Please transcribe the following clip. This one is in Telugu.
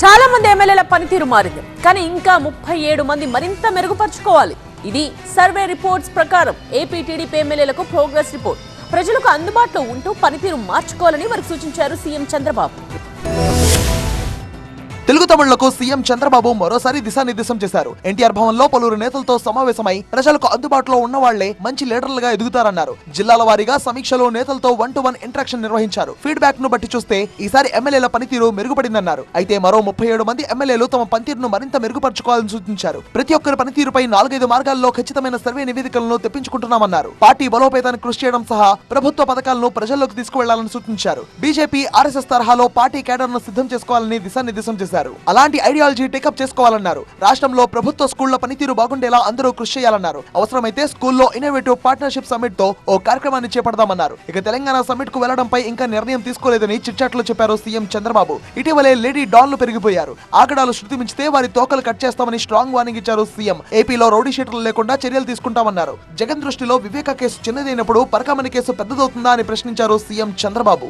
చాలా మంది ఎమ్మెల్యేల పనితీరు మారింది కానీ ఇంకా ముప్పై ఏడు మంది మరింత మెరుగుపరుచుకోవాలి. ఇది సర్వే రిపోర్ట్స్ ప్రకారం ఏపీ టీడీపీ ఎమ్మెల్యేలకు ప్రోగ్రెస్ రిపోర్ట్. ప్రజలకు అందుబాటులో ఉంటూ పనితీరు మార్చుకోవాలని వారికి సూచించారు సీఎం చంద్రబాబు. తెలుగు సీఎం చంద్రబాబు మరోసారి దిశానిర్దేశం చేశారు. ఎన్టీఆర్ భవన్లో పలువురు నేతలతో సమావేశమై ప్రజలకు అందుబాటులో ఉన్న వాళ్ళే మంచి లీడర్లుగా ఎదుగుతారన్నారు. జిల్లాల వారీగా సమీక్షలో నేతలతో వన్ టు వన్ ఇంటరాక్షన్ నిర్వహించారు. ఫీడ్బ్యాక్ను బట్టి చూస్తే ఈసారి ఎమ్మెల్యేల పనితీరు మెరుగుపడిందన్నారు. అయితే మరో ముప్పై ఏడు మంది ఎమ్మెల్యేలు తమ పనితీరును మరింత మెరుగుపరచుకోవాలని సూచించారు. ప్రతి ఒక్కరి పనితీరుపై నాలుగైదు మార్గాల్లో ఖచ్చితమైన సర్వే నివేదికలను తెప్పించుకుంటున్నామన్నారు. పార్టీ బలోపేతానికి కృషి చేయడం సహా ప్రభుత్వ పథకాలను ప్రజల్లోకి తీసుకువెళ్ళాలని సూచించారు. బీజేపీ ఆర్ఎస్ఎస్ తరహాలో పార్టీ కేడర్ను సిద్ధం చేసుకోవాలని దిశానిర్దేశం చేశారు. అలాంటి ఐడియాలజీ టేకప్ చేసుకోవాలన్నారు. రాష్ట్రంలో ప్రభుత్వ స్కూళ్ళ పనితీరు బాగుండేలా అందరూ కృషి చేయాలన్నారు. అవసరమైతే స్కూల్లో ఇన్నోవేటివ్ పార్ట్నర్షిప్ సమ్మిట్తో ఓ కార్యక్రమాన్ని చేపడదామన్నారు. ఇక తెలంగాణ సమ్మిట్కు వెళ్ళడంపై ఇంకా నిర్ణయం తీసుకోలేదని చిట్చాట్లో చెప్పారు సీఎం చంద్రబాబు. ఇటీవలే లేడీ డాన్లు పెరిగిపోయారు. ఆగడాలు శృతి మించితే వారి తోకలు కట్ చేస్తామని స్ట్రాంగ్ వార్నింగ్ ఇచ్చారు సీఎం. ఏపీలో రౌడీ షీటర్లు లేకుండా చర్యలు తీసుకుంటామన్నారు. జగన్ దృష్టిలో వివేక కేసు చిన్నదైనప్పుడు పరకామణి కేసు పెద్దదవుతుందా అని ప్రశ్నించారు సీఎం చంద్రబాబు.